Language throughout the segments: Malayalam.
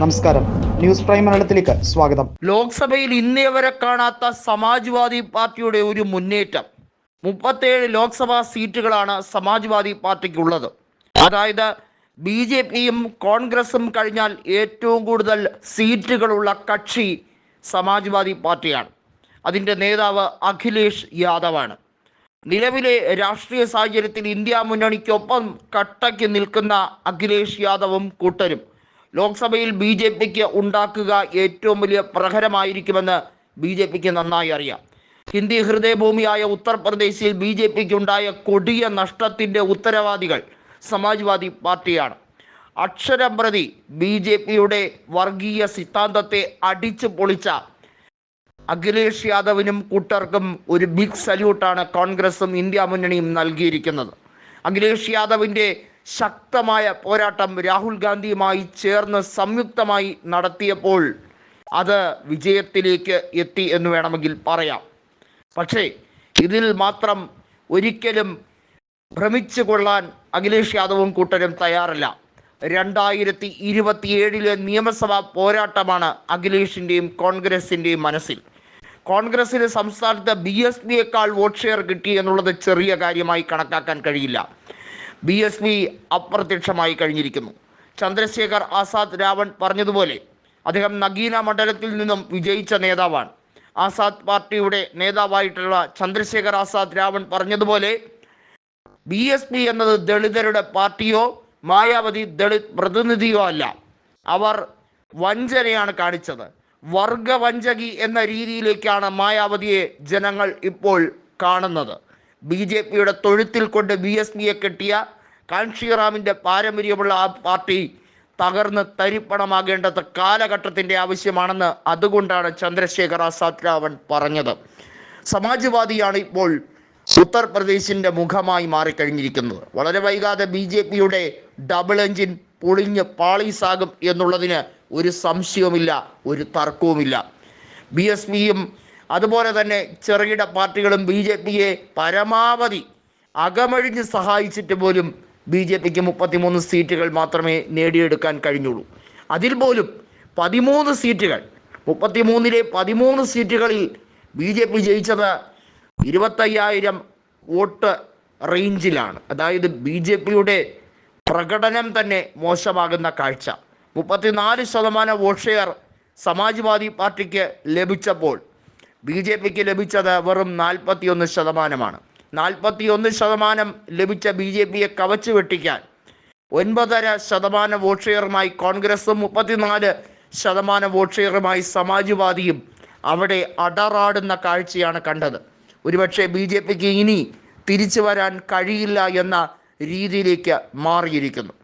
നമസ്കാരം. ന്യൂസ് പ്രൈം മലയാളത്തിലേക്ക് സ്വാഗതം. ലോക്സഭയിൽ ഇന്നേ വരെ കാണാത്ത സമാജ്വാദി പാർട്ടിയുടെ ഒരു മുന്നേറ്റം. മുപ്പത്തേഴ് ലോക്സഭാ സീറ്റുകളാണ് സമാജ്വാദി പാർട്ടിക്കുള്ളത്. അതായത് ബി ജെ പിയും കോൺഗ്രസും കഴിഞ്ഞാൽ ഏറ്റവും കൂടുതൽ സീറ്റുകളുള്ള കക്ഷി സമാജ്വാദി പാർട്ടിയാണ്. അതിന്റെ നേതാവ് അഖിലേഷ് യാദവാണ്. നിലവിലെ രാഷ്ട്രീയ സാഹചര്യത്തിൽ ഇന്ത്യ മുന്നണിക്കൊപ്പം കട്ടയ്ക്ക് നിൽക്കുന്ന അഖിലേഷ് യാദവും കൂട്ടരും. ലോക്സഭയിൽ ബി ജെ പിക്ക് ഉണ്ടാക്കുക ഏറ്റവും വലിയ പ്രഹരമായിരിക്കുമെന്ന് ബി ജെ പിക്ക് നന്നായി അറിയാം. ഹിന്ദി ഹൃദയഭൂമിയായ ഉത്തർപ്രദേശിൽ ബി ജെ പിക്ക് ഉണ്ടായ കൊടിയ നഷ്ടത്തിന്റെ ഉത്തരവാദികൾ സമാജ്വാദി പാർട്ടിയാണ്. അക്ഷരം പ്രതി ബി ജെ പിയുടെ വർഗീയ സിദ്ധാന്തത്തെ അടിച്ചു പൊളിച്ച അഖിലേഷ് യാദവിനും കൂട്ടർക്കും ഒരു ബിഗ് സല്യൂട്ടാണ് കോൺഗ്രസും ഇന്ത്യ മുന്നണിയും നൽകിയിരിക്കുന്നത്. അഖിലേഷ് യാദവിന്റെ ശക്തമായ പോരാട്ടം രാഹുൽ ഗാന്ധിയുമായി ചേർന്ന് സംയുക്തമായി നടത്തിയപ്പോൾ അത് വിജയത്തിലേക്ക് എത്തി എന്ന് വേണമെങ്കിൽ പറയാം. പക്ഷേ ഇതിൽ മാത്രം ഒരിക്കലും ഭ്രമിച്ചു കൊള്ളാൻ അഖിലേഷ് യാദവും കൂട്ടരും തയ്യാറല്ല. രണ്ടായിരത്തി ഇരുപത്തിയേഴിലെ നിയമസഭാ പോരാട്ടമാണ് അഖിലേഷിന്റെയും കോൺഗ്രസിന്റെയും മനസ്സിൽ. കോൺഗ്രസിന് സംസ്ഥാനത്ത് ബി എസ് പിയേക്കാൾ വോട്ട് ഷെയർ കിട്ടി എന്നുള്ളത് ചെറിയ കാര്യമായി കണക്കാക്കാൻ കഴിയില്ല. ബി എസ് പി അപ്രത്യക്ഷമായി കഴിഞ്ഞിരിക്കുന്നു. ചന്ദ്രശേഖർ ആസാദ് രാവൺ പറഞ്ഞതുപോലെ അദ്ദേഹം നഗീന മണ്ഡലത്തിൽ നിന്നും വിജയിച്ച നേതാവാണ്. ആസാദ് പാർട്ടിയുടെ നേതാവായിട്ടുള്ള ചന്ദ്രശേഖർ ആസാദ് രാവൺ പറഞ്ഞതുപോലെ ബി എസ് പി എന്നത് ദളിതരുടെ പാർട്ടിയോ മായാവതി ദളിത് പ്രതിനിധിയോ അല്ല. അവർ വഞ്ചനയാണ് കാണിച്ചത്. വർഗവഞ്ചകി എന്ന രീതിയിലേക്കാണ് മായാവതിയെ ജനങ്ങൾ ഇപ്പോൾ കാണുന്നത്. ബി ജെ പിയുടെ തൊഴുത്തിൽ കൊണ്ട് ബി എസ് പിയെ കെട്ടിയ കാൻഷിറാമിന്റെ പാരമ്പര്യമുള്ള ആ പാർട്ടി തകർന്ന് തരിപ്പണമാകേണ്ടത് കാലഘട്ടത്തിന്റെ ആവശ്യമാണെന്ന് അതുകൊണ്ടാണ് ചന്ദ്രശേഖർ ആസാദ് രാവൺ പറഞ്ഞത്. സമാജ്വാദിയാണ് ഇപ്പോൾ ഉത്തർപ്രദേശിന്റെ മുഖമായി മാറിക്കഴിഞ്ഞിരിക്കുന്നത്. വളരെ വൈകാതെ ബി ജെ പിയുടെ ഡബിൾ എഞ്ചിൻ പൊളിഞ്ഞ് പാളീസാകും എന്നുള്ളതിന് ഒരു സംശയവുമില്ല ഒരു തർക്കവുമില്ല. ബി എസ് പിയും അതുപോലെ തന്നെ ചെറുകിട പാർട്ടികളും ബി ജെ പിയെ പരമാവധി അകമഴിഞ്ഞ് സഹായിച്ചിട്ട് പോലും ബി ജെ പിക്ക് മുപ്പത്തിമൂന്ന് സീറ്റുകൾ മാത്രമേ നേടിയെടുക്കാൻ കഴിഞ്ഞുള്ളൂ. അതിൽ പോലും പതിമൂന്ന് സീറ്റുകൾ മുപ്പത്തിമൂന്നിലെ പതിമൂന്ന് സീറ്റുകളിൽ ബി ജെ പി ജയിച്ചത് ഇരുപത്തയ്യായിരം വോട്ട് റേഞ്ചിലാണ്. അതായത് ബി ജെ പിയുടെ പ്രകടനം തന്നെ മോശമാകുന്ന കാഴ്ച. മുപ്പത്തിനാല് ശതമാനം വോട്ട് ഷെയർ സമാജ്വാദി പാർട്ടിക്ക് ലഭിച്ചപ്പോൾ ബി ജെ പിക്ക് ലഭിച്ചത് വെറും നാൽപ്പത്തിയൊന്ന് ശതമാനമാണ്. നാൽപ്പത്തിയൊന്ന് ശതമാനം ലഭിച്ച ബി ജെ പിയെ കവച്ചു വെട്ടിക്കാൻ ഒൻപതര ശതമാനം വോട്ട് ഷെയറുമായി കോൺഗ്രസും മുപ്പത്തിനാല് ശതമാനം വോട്ട് ഷെയറുമായി സമാജ്വാദിയും അവിടെ അടറാടുന്ന കാഴ്ചയാണ് കണ്ടത്. ഒരുപക്ഷെ ബി ജെ പിക്ക് ഇനി തിരിച്ചു വരാൻ കഴിയില്ല എന്ന രീതിയിലേക്ക് മാറിയിരിക്കുന്നു.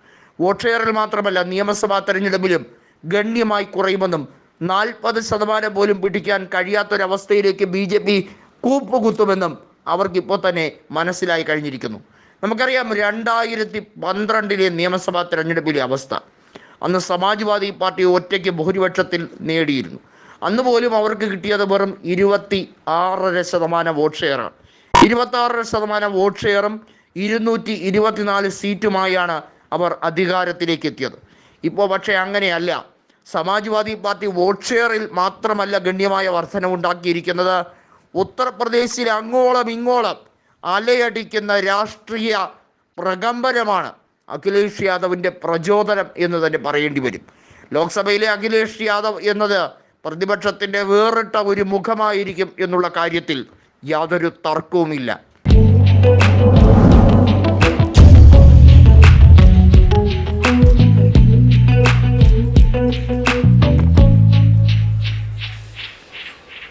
വോട്ട് ഷെയറിൽ മാത്രമല്ല നിയമസഭാ തെരഞ്ഞെടുപ്പിലും ഗണ്യമായി കുറയുമെന്നും നാൽപ്പത് ശതമാനം പോലും പിടിക്കാൻ കഴിയാത്തൊരവസ്ഥയിലേക്ക് ബി ജെ പി കൂപ്പുകുത്തുമെന്നും അവർക്കിപ്പോൾ തന്നെ മനസ്സിലായി കഴിഞ്ഞിരിക്കുന്നു. നമുക്കറിയാം രണ്ടായിരത്തി പന്ത്രണ്ടിലെ നിയമസഭാ തെരഞ്ഞെടുപ്പിലെ അവസ്ഥ. അന്ന് സമാജ്വാദി പാർട്ടി ഒറ്റയ്ക്ക് ഭൂരിപക്ഷത്തിൽ നേടിയിരുന്നു. അന്ന് പോലും അവർക്ക് കിട്ടിയത് വെറും ഇരുപത്തി ആറര ശതമാനം വോട്ട് ഷെയറാണ്. ഇരുപത്തി ആറര ശതമാനം വോട്ട് ഷെയറും ഇരുന്നൂറ്റി ഇരുപത്തിനാല് സീറ്റുമായാണ് അവർ അധികാരത്തിലേക്ക് എത്തിയത്. ഇപ്പോൾ പക്ഷേ അങ്ങനെയല്ല. സമാജ്വാദി പാർട്ടി വോട്ട് ഷെയറിൽ മാത്രമല്ല ഗണ്യമായ വർധനവുണ്ടാക്കിയിരിക്കുന്നത് ഉത്തർപ്രദേശിൽ അങ്ങോളം ഇങ്ങോളം അലയടിക്കുന്ന രാഷ്ട്രീയ പ്രകമ്പനമാണ് അഖിലേഷ് യാദവിന്റെ പ്രചോദനം എന്ന് തന്നെ പറയേണ്ടി വരും. ലോക്സഭയിലെ അഖിലേഷ് യാദവ് എന്നത് പ്രതിപക്ഷത്തിന്റെ വേറിട്ട ഒരു മുഖമായിരിക്കും എന്നുള്ള കാര്യത്തിൽ യാതൊരു തർക്കവുമില്ല.